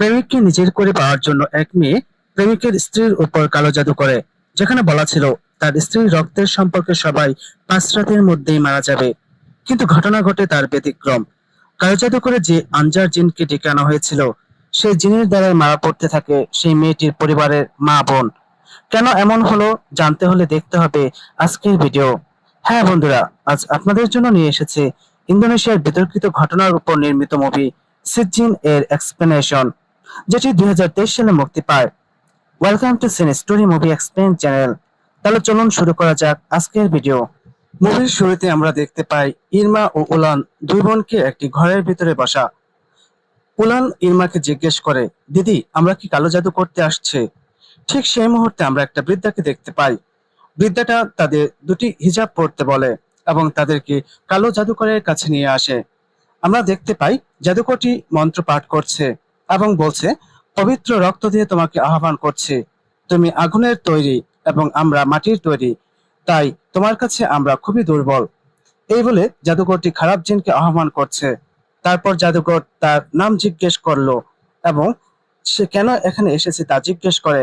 প্রেমিককে নিজের করে পাওয়ার জন্য এক মেয়ে প্রেমিকের স্ত্রীর উপর কালো জাদু করে। যেখানে বলা ছিল, তার স্ত্রীর রক্তের সম্পর্কে সবাই পাঁচ রাতের মধ্যেই মারা যাবে। কিন্তু ঘটনা ঘটে তার ব্যতিক্রম। কালো জাদু করে যে আনজার জিনকে ডেকে আনা হয়েছিল সেই জিনের দ্বারা মারা পড়তে থাকে সেই মেয়েটির পরিবারের মা বোন। কেন এমন হলো জানতে হলে দেখতে হবে আজকের ভিডিও। হ্যাঁ বন্ধুরা, আজ আপনাদের জন্য নিয়ে এসেছে ইন্দোনেশিয়ার বিতর্কিত ঘটনার উপর নির্মিত মুভি সিজিন এর এক্সপ্লেনেশন। যেটি দুই হাজার তেইশ সালে মুক্তি পায়। Welcome to cine story movie explain channel তাহলে চলুন শুরু করা যাক আজকের ভিডিও মুভির শুরুতে আমরা দেখতে পাই ইরমা ও উলান দুই বোনকে একটি ঘরের ভিতরে বসা। উলান ইরমাকে জিজ্ঞেস করে, দিদি, আমরা কি কালো জাদু করতে আসছে? ঠিক সেই মুহূর্তে আমরা একটা বৃদ্ধাকে দেখতে পাই। বৃদ্ধাটা তাদের দুটি হিজাব পরতে বলে এবং তাদেরকে কালো জাদুকরের কাছে নিয়ে আসে। আমরা দেখতে পাই জাদুকরটি মন্ত্র পাঠ করছে। এবং বলছে, পবিত্র রক্ত দিয়ে তোমাকে আহ্বান করছে, তুমি আগুনের তৈরি এবং আমরা মাটির তৈরি, তাই তোমার কাছে আমরা খুবই দুর্বল। এই বলে জাদুকরটি খারাপ জিনকে আহ্বান করছে। তারপর জাদুকর তার নাম জিজ্ঞেস করল এবং সে কেন এখানে এসেছে তা জিজ্ঞেস করে।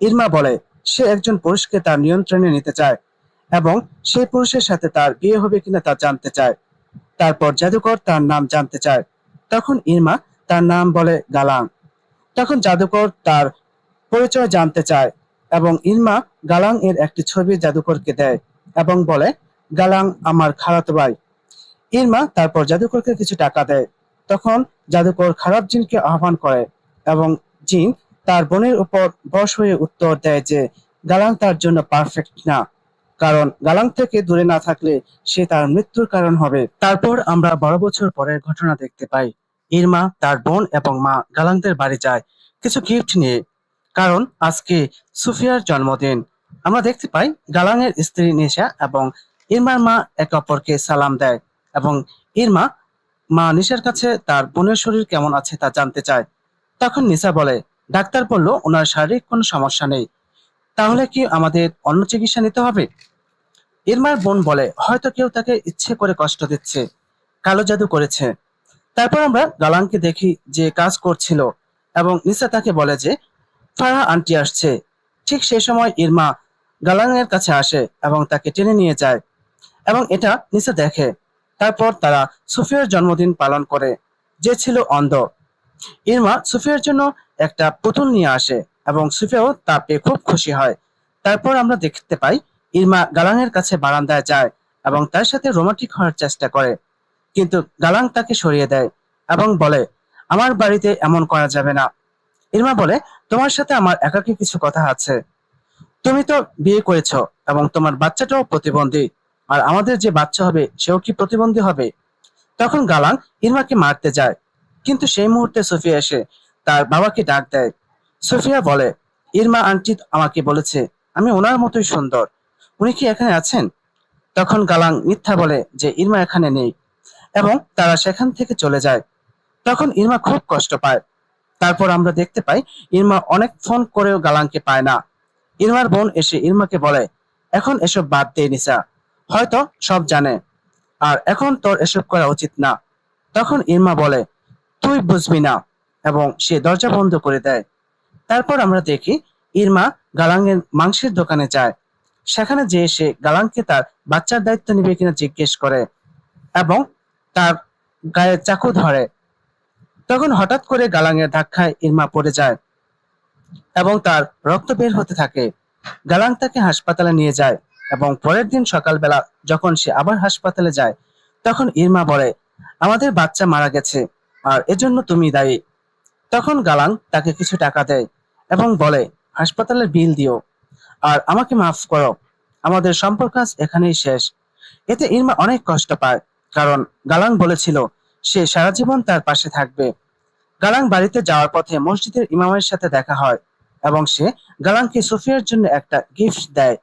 ইরমা বলে, সে একজন পুরুষকে তার নিয়ন্ত্রণে নিতে চায় এবং সেই পুরুষের সাথে তার বিয়ে হবে কিনা তা জানতে চায়। তারপর জাদুকর তার নাম জানতে চায়। তখন ইরমা তার নাম বলে গালাং তখন জাদুকর তার পরিচয় জানতে চায় এবং ইরমা গালাং এর একটি ছবি জাদুকরকে দেয় এবং বলে গালাং আমার খালাতো ভাই। ইরমা তারপর জাদুকরকে কিছু টাকা দেয়। তখন জাদুকর খারাপ জিনকে আহ্বান করে এবং জিন তার বোনের উপর বশ হয়ে উত্তর দেয় যে গালাং তার জন্য পারফেক্ট না। কারণ গালাং থেকে দূরে না থাকলে সে তার মৃত্যুর কারণ হবে। তারপর আমরা বারো বছর পরের ঘটনা দেখতে পাই। ইরমা তার বোন এবং মা গালাংদের বাড়ি যায় কিছু গিফট নিয়ে। কারণ আজকে সুফিয়ার জন্মদিন। আমরা দেখতে পাই গালাংয়ের স্ত্রী নিশা এবং ইরমার মা একে অপরকে সালাম দেয় এবং ইরমা মা নিশার কাছে তার বোনের শরীর কেমন আছে তা জানতে চায়। তখন নিশা বলে, ডাক্তার বলল ওনার শারীরিক কোনো সমস্যা নেই। তাহলে কি আমাদের অন্য চিকিৎসা নিতে হবে? ইরমার বোন বলে, হয়তো কেউ তাকে ইচ্ছে করে কষ্ট দিচ্ছে, কালো জাদু করেছে। তারপর আমরা গালাংকে দেখি যে কাজ করছিল এবং নিসা তাকে বলে যে ফারা আন্টি আসছে। ঠিক সেই সময় ইরমা গালাংয়ের কাছে আসে এবং তাকে টেনে নিয়ে যায় এবং এটা নিসা দেখে। তারপর তারা সুফিয়ার জন্মদিন পালন করে, যে ছিল অন্ধ। ইরমা সুফিয়ার জন্য একটা পুতুল নিয়ে আসে এবং সুফিয়াও তা পেয়ে খুব খুশি হয়। তারপর আমরা দেখতে পাই, ইরমা গালাংয়ের কাছে বারান্দায় যায় এবং তার সাথে রোমান্টিক হওয়ার চেষ্টা করে। কিন্তু গালাং তাকে সরিয়ে দেয় এবং বলে, আমার বাড়িতে এমন করা যাবে না। ইরমা বলে, তোমার সাথে আমার একাকী কিছু কথা আছে। তুমি তো বিয়ে করেছ এবং তোমার বাচ্চাটাও প্রতিবন্ধী। আর আমাদের যে বাচ্চা হবে, সেও কি প্রতিবন্ধী হবে? তখন গালাং ইরমাকে মারতে যায়। কিন্তু সেই মুহূর্তে সোফিয়া এসে তার বাবাকে ডাক দেয়। সোফিয়া বলে, ইরমা আন্টি আমাকে বলেছে, আমি ওনার মতোই সুন্দর। উনি কি এখানে আছেন? তখন গালাং মিথ্যা বলে যে, ইরমা এখানে নেই। এবং তারা সেখান থেকে চলে যায়। তখন ইরমা খুব কষ্ট পায়। তারপর আমরা দেখতে পাই, ইরমা অনেক ফোন করেও গালাংকে পায় না। ইরমার বোন এসে ইরমাকে বলে, এখন এসব বাদ দে নিসা, হয়তো সব জানে। আর এখন তোর এসব করা উচিত না। তখন ইরমা বলে, তুই বুঝবি না। এবং সে দরজা বন্ধ করে দেয়। তারপর আমরা দেখি, ইরমা গালাঙ্গের মাংসের দোকানে যায়। সেখানে যেয়ে সে গালাংকে তার বাচ্চার দায়িত্ব নিবে কিনা জিজ্ঞেস করে। এবং তার গায়ে চাকু ধরে। তখন হঠাৎ করে গালাঙের ধাক্কায় ইরমা পড়ে যায় এবং তার রক্ত বের হতে থাকে। গালাং তাকে হাসপাতালে নিয়ে যায় এবং পরের দিন সকালবেলা যখন সে আবার হাসপাতালে যায়, তখন ইরমা বলে, আমাদের বাচ্চা মারা গেছে আর এজন্য তুমি দায়ী। তখন গালাং তাকে কিছু টাকা দেয় এবং বলে, হাসপাতালের বিল দিও আর আমাকে মাফ করো। আমাদের সম্পর্ক আজ এখানেই শেষ। এতে ইরমা অনেক কষ্ট পায় কারণ গালাং বলেছিল, সে সারা জীবন তার পাশে থাকবে। গালাং বাড়িতে যাওয়ার পথে মসজিদের ইমামের সাথে দেখা হয় এবং সে গালাংকে সুফিয়ার জন্য একটা গিফট দেয়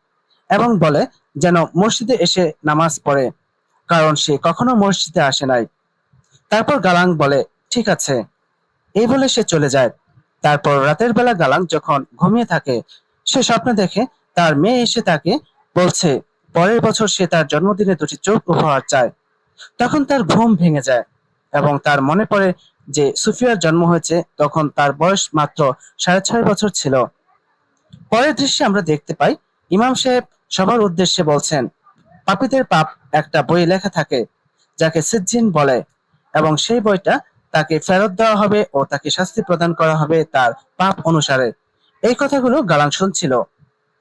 এবং বলে যেন মসজিদে এসে নামাজ পড়ে, কারণ সে কখনো মসজিদে আসে নাই। তারপর গালাং বলে, ঠিক আছে। এই বলে সে চলে যায়। তারপর রাতের বেলা গালাং যখন ঘুমিয়ে থাকে, সে স্বপ্ন দেখে তার মেয়ে এসে তাকে বলছে, পরের বছর সে তার জন্মদিনে দুটি চোখ উপহার চায়। তখন তার ঘুম ভেঙে যায় এবং তার মনে পড়ে যে সুফিয়ার জন্ম হয়েছে তখন তার বয়স মাত্র সাড়ে ছয় বছর ছিল। পরের দৃশ্যে আমরা দেখতে পাই, ইমাম সাহেব সবার উদ্দেশ্যে বলছেন, পাপীদের পাপ একটা বই লেখা থাকে, যাকে সিজ্জিন বলে এবং সেই বইটা তাকে ফেরত দেওয়া হবে ও তাকে শাস্তি প্রদান করা হবে তার পাপ অনুসারে। এই কথাগুলো গালাং শুনছিল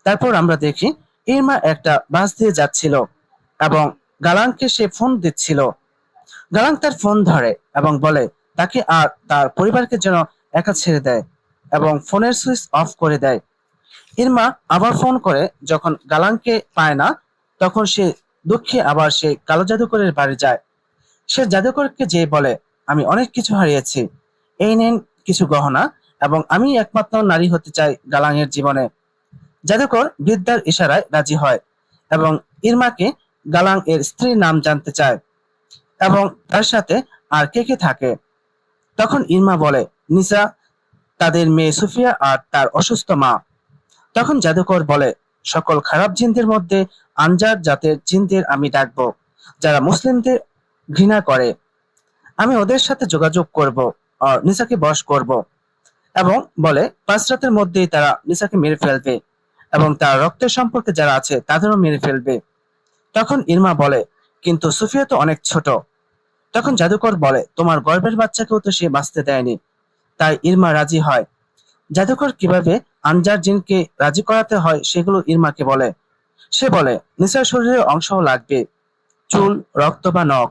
তারপর আমরা দেখি, ইরমা একটা বাস দিয়ে যাচ্ছিল এবং গালাংকে সে ফোন দিচ্ছিল। গালাং তার ফোন ধরে এবং বলে, তাকে আর তার পরিবারকে যেন একা ছেড়ে দেয় এবং ফোনের সুইচ অফ করে দেয়। ইরমা আবার ফোন করে, যখন গালাংকে পায় না, তখন সে দুঃখে আবার সে কালো জাদুকরের বাড়ি যায়। সে জাদুকরকে যে বলে, আমি অনেক কিছু হারিয়েছি। এই নেন কিছু গহনা এবং আমি একমাত্র নারী হতে চাই গালাংয়ের জীবনে। জাদুকর বিদ্যার ইশারায় রাজি হয় এবং ইরমাকে গালাং এর স্ত্রীর নাম জানতে চায় এবং তার সাথে আর কে কে থাকে। তখন ইরমা বলে, নিসা, তাদের মেয়ে সুফিয়া আর তার অসুস্থ মা। তখন জাদুকর বলে, সকল খারাপ জিনদের মধ্যে আনজার জাতের জিনদের আমি ডাকবো, যারা মুসলিমদের ঘৃণা করে। আমি ওদের সাথে যোগাযোগ করব আর নিসাকে বশ করব এবং বলে, পাঁচ রাতের মধ্যেই তারা নিসাকে মেরে ফেলবে এবং তার রক্তের সম্পর্কে যারা আছে তাদেরও মেরে ফেলবে। তখন ইরমা বলে, কিন্তু সুফিয়া তো অনেক ছোট। তখন জাদুকর বলে, তোমার গর্ভের বাচ্চাকেও তো সে বাঁচতে দেয়নি। তাই ইরমা রাজি হয়। জাদুকর কীভাবে আনজার জিনকে রাজি করাতে হয় সেগুলো ইরমাকে বলে। সে বলে, নিসার শরীরের অংশও লাগবে, চুল, রক্ত বা নখ।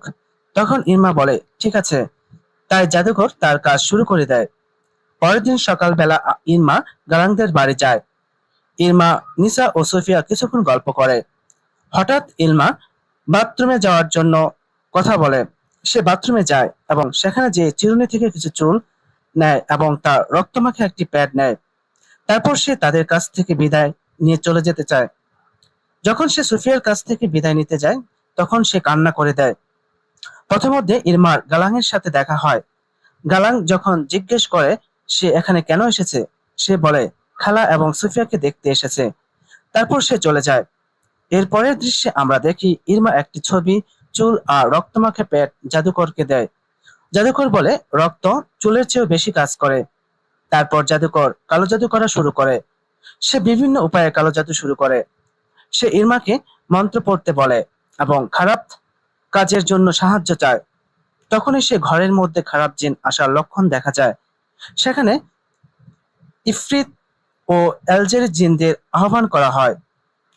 তখন ইরমা বলে, ঠিক আছে। তাই জাদুকর তার কাজ শুরু করে দেয়। পরের দিন সকালবেলা ইরমা গালাংদের বাড়ি যায়। ইরমা নিসা ও সোফিয়া কিছুক্ষণ গল্প করে। হঠাৎ ইলমা বাথরুমে যাওয়ার জন্য কথা বলে। সে বাথরুমে যায় এবং সেখানে যে চিরুনি থেকে কিছু চুল নেয় এবং তার রক্তমাখা একটি প্যাড নেয়। তারপর সে তাদের কাছ থেকে বিদায় নিয়ে চলে যেতে চায়। যখন সে সুফিয়ার কাছ থেকে বিদায় নিতে যায়, তখন সে কান্না করে দেয়। প্রথমধ্যে ইরমার গালাংয়ের সাথে দেখা হয়। গালাং যখন জিজ্ঞেস করে, সে এখানে কেন এসেছে? সে বলে, খালা এবং সুফিয়াকে দেখতে এসেছে। তারপর সে চলে যায়। এর পরের দৃশ্যে আমরা দেখি ইরমা একটি ছবি, চুল আর রক্তমাখা পেট জাদুকরকে দেয়। জাদুকর বলে, রক্ত চুলের চেয়েও বেশি কাজ করে। তারপর জাদুকর কালো জাদু করা শুরু করে। সে বিভিন্ন উপায়ে কালো জাদু শুরু করে। সে ইরমাকে মন্ত্র পড়তে বলে এবং খারাপ কাজের জন্য সাহায্য চায়। তখনই সে ঘরের মধ্যে খারাপ জিন আসার লক্ষণ দেখা যায়। সেখানে ইফরিত ও অ্যালজের জিনদের আহ্বান করা হয়।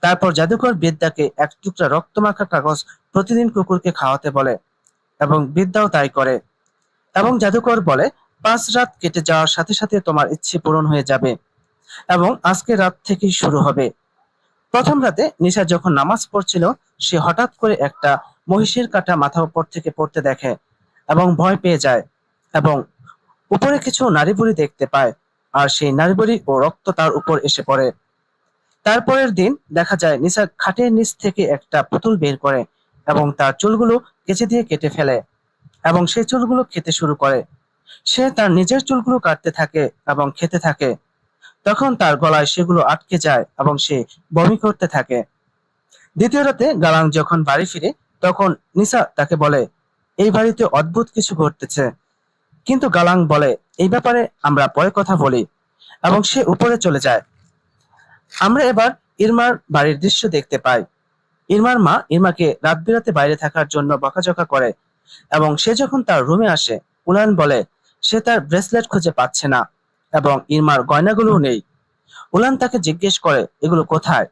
তারপর জাদুকর বিদ্যাকে এক টুকরা রক্ত রক্তমাখা কাগজ প্রতিদিন কুকুরকে খাওয়াতে বলে এবং বিদ্যাও তাই করে। এবং জাদুকর বলে, পাঁচ রাত কেটে যাওয়ার সাথে সাথে তোমার ইচ্ছে পূরণ হয়ে যাবে এবং আজকে রাত থেকেই শুরু হবে। প্রথম রাতে নিশা যখন নামাজ পড়ছিল, সে হঠাৎ করে একটা মহিষের কাটা মাথা উপর থেকে পড়তে দেখে এবং ভয় পেয়ে যায় এবং উপরে কিছু নারী বুড়ি দেখতে পায়। আর সেই নারী বুড়ি ও রক্ত তার উপর এসে পড়ে। তারপরের দিন দেখা যায় নিসা খাটের নিচ থেকে একটা পুতুল বের করে এবং তার চুলগুলো কেচে দিয়ে কেটে ফেলে এবং সেই চুলগুলো খেতে শুরু করে। সে তার নিজের চুলগুলো কাটতে থাকে এবং খেতে থাকে। তখন তার গলায় সেগুলো আটকে যায় এবং সে বমি করতে থাকে। দ্বিতীয় রাতে গালাং যখন বাড়ি ফিরে, তখন নিসা তাকে বলে, এই বাড়িতে অদ্ভুত কিছু ঘটতেছে। কিন্তু গালাং বলে, এই ব্যাপারে আমরা পরে কথা বলি। এবং সে উপরে চলে যায়। আমরা এবার ইরমার বাড়ির দৃশ্য দেখতে পাই। ইরমার মা ইরমাকে রাত বিরাতে বাইরে থাকার জন্য বকাঝকা করে এবং সে যখন তার রুমে আসে, উলান বলে, সে তার ব্রেসলেট খুঁজে পাচ্ছে না এবং ইরমার গয়নাগুলোও নেই। উলান তাকে জিজ্ঞেস করে, এগুলো কোথায়?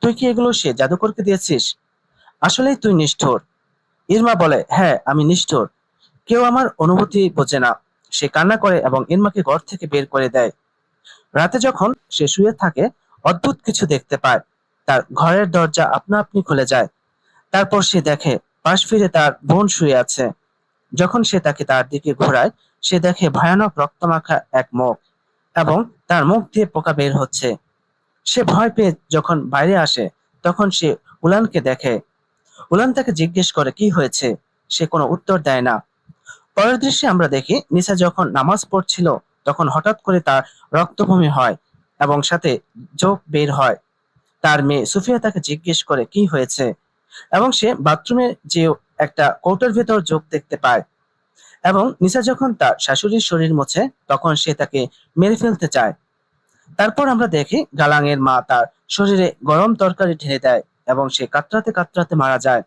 তুই কি এগুলো সে জাদুকরকে দিয়েছিস? আসলেই তুই নিষ্ঠুর। ইরমা বলে হ্যাঁ আমি নিষ্ঠুর। কেউ আমার অনুভূতি বোঝে না। সে কান্না করে এবং ইরমাকে ঘর থেকে বের করে দেয়। রাতে যখন সে শুয়ে থাকে অদ্ভুত কিছু দেখতে পায়। তার ঘরের দরজা আপনা আপনি খুলে যায়। তারপর সে দেখে, পাশ ফিরে তার বোন শুয়ে আছে। যখন সে তাকে তার দিকে ঘোরায়, সে দেখে ভয়ানক রক্তমাখা এক মুখ এবং তার মুখ দিয়ে পোকা বের হচ্ছে। সে ভয় পেয়ে যখন বাইরে আসে, তখন সে উলানকে দেখে। উলান তাকে জিজ্ঞেস করে, কি হয়েছে? সে কোনো উত্তর দেয় না। পরের দৃশ্যে আমরা দেখি, নিসা যখন নামাজ পড়ছিল, তখন হঠাৎ করে তার রক্তভূমি হয়। এবং সাথে চোখ বের হয়। তার মেয়ে সুফিয়া তাকে জিজ্ঞেস করে, কি হয়েছে? এবং সে বাথরুমে যে একটা কৌটোর ভেতর যোগ দেখতে পায়। এবং নিসা যখন তার শাশুড়ির শরীর মোছে, তখন সে তাকে মেরে ফেলতে চায়। তারপর আমরা দেখি গালাঙের মা তার শরীরে গরম তরকারি ঢেলে দেয় এবং সে কাতরাতে কাতরাতে মারা যায়।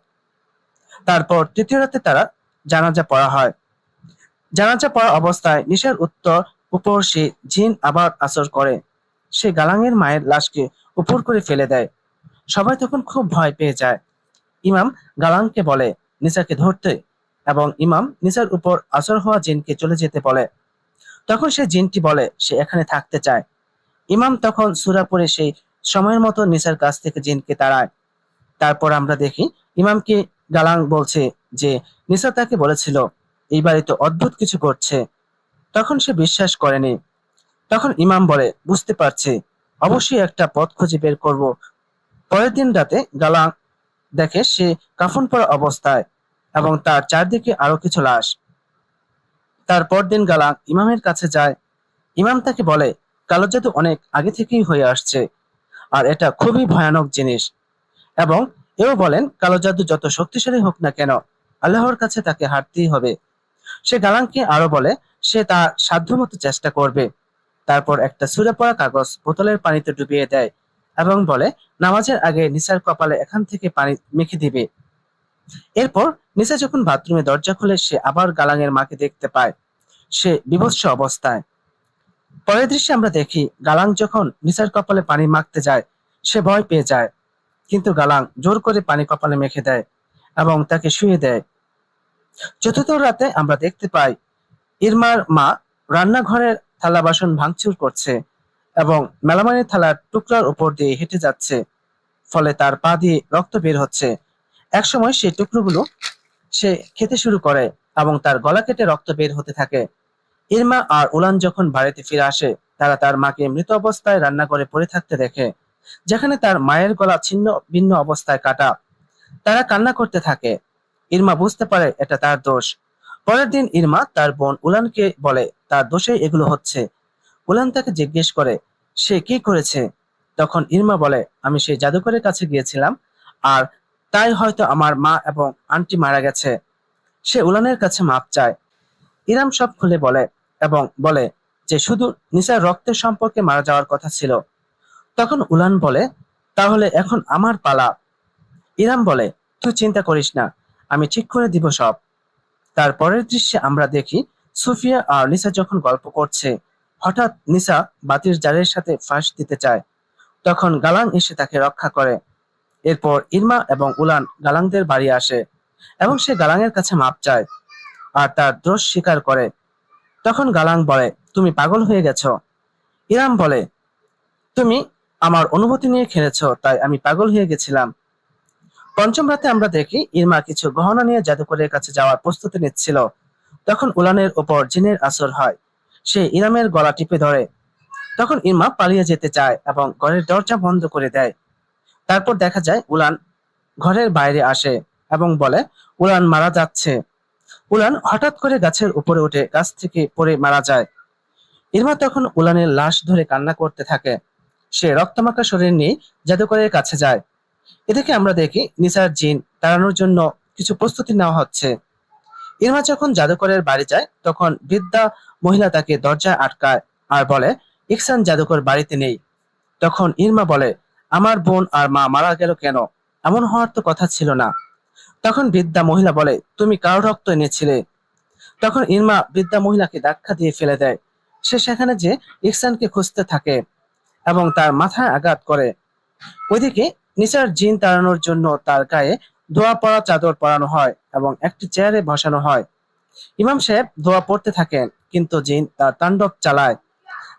তারপর তৃতীয় রাতে তারা জানাজা পড়া হয়। জানাজা পড়া অবস্থায় নিশার উত্তর উপর সে জিন আবার আসর করে। সে গালাঙের মায়ের লাশকে উপর করে ফেলে দেয়। সবাই তখন খুব ভয় পেয়ে যায়। ইমাম গালাংকে বলে নিসাকে ধরতে। এবং ইমাম নিসার উপর আসর হওয়া জিনকে চলে যেতে বলে। তখন সে জিনটি বলে, সে এখানে থাকতে চায়। ইমাম তখন সুরা পড়ে সেই সময়ের মতো নিসার কাছ থেকে জিনকে তাড়ায়। তারপর আমরা দেখি, ইমামকে গালাং বলছে যে নিসা তাকে বলেছিল এই বাড়িতে অদ্ভুত কিছু করছে তখন সে বিশ্বাস করেনি। তখন ইমাম বলে, বুঝতে পারছি। অবশ্যই একটা পথ খুঁজে বের করব। পরের দিন রাতে গালাং দেখে সে কাফন পরা অবস্থায় এবং তার চারদিকে আরও কিছু লাশ। তারপর দিন গালাং ইমামের কাছে যায়। ইমাম তাকে বলে, কালো জাদু অনেক আগে থেকেই হয়ে আসছে, আর এটা খুবই ভয়ানক জিনিস। এবং এও বলেন, কালো জাদু যত শক্তিশালী হোক না কেন, আল্লাহর কাছে তাকে হারতেই হবে। সে গালাংকে আরও বলে, সে তার সাধ্যমতো চেষ্টা করবে। তারপর একটা সুরে পড়া কাগজ বোতলের পানিতে ডুবিয়ে দেয় এবং বলে, নামাজের আগে নিসার কপালে এখান থেকে পানি মেখে দিবে। এরপর নিসা যখন বাথরুমে দরজা খুলে, সে আবার গালাঙের মাকে দেখতে পায়। সে বিভৎস অবস্থায়। পরের দৃশ্যে আমরা দেখি, গালাং যখন নিসার কপালে পানি মাখতে যায়, সে ভয় পেয়ে যায়। কিন্তু গালাং জোর করে পানি কপালে মেখে দেয় এবং তাকে শুয়ে দেয়। চতুর্থ রাতে আমরা দেখতে পাই, ইরমার মা রান্নাঘরের থালা বাসন ভাঙচুর করছে এবং মেলামানের থালার টুকরার উপর দিয়ে হেঁটে যাচ্ছে, ফলে তার পা দিয়ে রক্ত বের হচ্ছে। একসময় সেই টুকরোগুলো সে খেতে শুরু করে এবং তার গলা কেটে রক্ত বের হতে থাকে। ইরমা আর উলান যখন বাড়িতে ফিরে আসে, তারা তার মাকে মৃত অবস্থায় রান্না করে পড়ে থাকতে দেখে, যেখানে তার মায়ের গলা ছিন্ন ভিন্ন অবস্থায় কাটা। তারা কান্না করতে থাকে। ইরমা বুঝতে পারে এটা তার দোষ। পরের দিন ইরমা তার বোন উলানকে বলে, তার দোষে এগুলো হচ্ছে। উলান তাকে জিজ্ঞেস করে, সে কি করেছে? তখন ইরমা বলে, আমি সেই জাদুকরের কাছে গিয়েছিলাম, আর তাই হয়তো আমার মা এবং আন্টি মারা গেছে। সে উলানের কাছে মাপ চায়। ইরাম সব খুলে বলে এবং বলে যে, শুধু নিসার রক্তের সম্পর্কে মারা যাওয়ার কথা ছিল। তখন উলান বলে, তাহলে এখন আমার পালা। ইরাম বলে, তুই চিন্তা করিস না, আমি ঠিক করে দিব সব। তারপরের দৃশ্যে আমরা দেখি সুফিয়া আর নিসা যখন গল্প করছে, হঠাৎ নিসা বাতির জারের সাথে ফাঁস দিতে চায়। তখন গালাং এসে তাকে রক্ষা করে। এরপর ইরমা এবং উলান গালাংদের বাড়ি আসে এবং সে গালাংয়ের কাছে মাপ চায় আর তার দোষ স্বীকার করে। তখন গালাং বলে, তুমি পাগল হয়ে গেছো। ইরাম বলে, তুমি আমার অনুভূতি নিয়ে খেলেছ, তাই আমি পাগল হয়ে গেছিলাম। পঞ্চম রাতে আমরা দেখি ইরমা কিছু গহনা নিয়ে জাদুকরের কাছে যাওয়ার প্রস্তুতি নিচ্ছিল। তখন উলানের ওপর জিনের আসর হয়। সে ইরামের গলা টিপে ধরে। তখন ইরমা পালিয়ে যেতে চায় এবং ঘরের দরজা বন্ধ করে দেয়। তারপর দেখা যায় উলান ঘরের বাইরে আসে এবং বলে, উলান মারা যাচ্ছে। উলান হঠাৎ করে গাছের উপরে উঠে গাছ থেকে পড়ে মারা যায়। ইরমা তখন উলানের লাশ ধরে কান্না করতে থাকে। সে রক্তমাখা শরীর নিয়ে জাদুকরের কাছে যায়। এদিকে আমরা দেখি নিসার জিন তাড়ানোর জন্য কিছু প্রস্তুতি নেওয়া হচ্ছে। ইরমা যখন জাদুকরের বাড়ি যায়, তখন বৃদ্ধা মহিলা তাকে দরজায় আটকায় আর বলে ইকসান জাদুকর বাড়িতে নেই। তখন ইরমা বলে, আমার বোন আর মা মারা গেল কেন? এমন হওয়ার তো কথা ছিল না। তখন বৃদ্ধা মহিলা বলে, তুমি কার রক্ত এনেছিলে? তখন ইরমা বৃদ্ধা মহিলাকে ধাক্কা দিয়ে ফেলে দেয়। সে সেখানে যে ইকসানকে খুঁজতে থাকে এবং তার মাথায় আঘাত করে। ওইদিকে নিসার জিন তাড়ানোর জন্য তার গায়ে দোয়া পড়া চাদর পরানো হয় এবং একটি চেয়ারে বসানো হয়। ইমাম সাহেব দোয়া পড়তে থাকেন, কিন্তু জিন তার তাণ্ডব চালায়।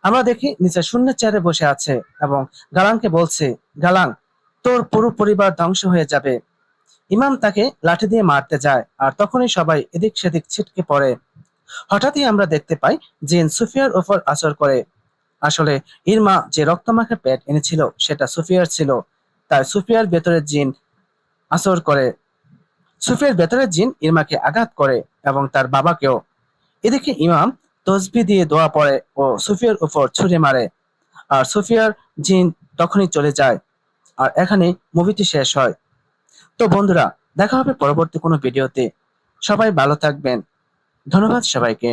আমরা দেখি নিচে শূন্য চেয়ারে বসে আছে এবং গালাংকে বলছে, গালাং, তোর পুরো পরিবার ধ্বংস হয়ে যাবে। ইমাম তাকে লাঠি দিয়ে মারতে যায় আর তখনই সবাই এদিক সেদিক ছিটকে পড়ে। হঠাৎই আমরা দেখতে পাই জিন সুফিয়ার ওপর আসর করে। আসলে ইরমা যে রক্তমাখা পেট এনেছিল, সেটা সুফিয়ার ছিল। তাই সুফিয়ার ভেতরের জিন আসর করে। সুফিয়ার ভেতরের জিন ইরমাকে আঘাত করে এবং তার বাবাকেও। এদিকে ইমাম তসবি দিয়ে দোয়া পড়ে ও সুফিয়ার উপর ছুড়ে মারে। আর সুফিয়ার জিন তখনই চলে যায় আর এখানে মুভিটি শেষ হয়। তো বন্ধুরা, দেখা হবে পরবর্তী কোনো ভিডিওতে। সবাই ভালো থাকবেন। ধন্যবাদ সবাইকে।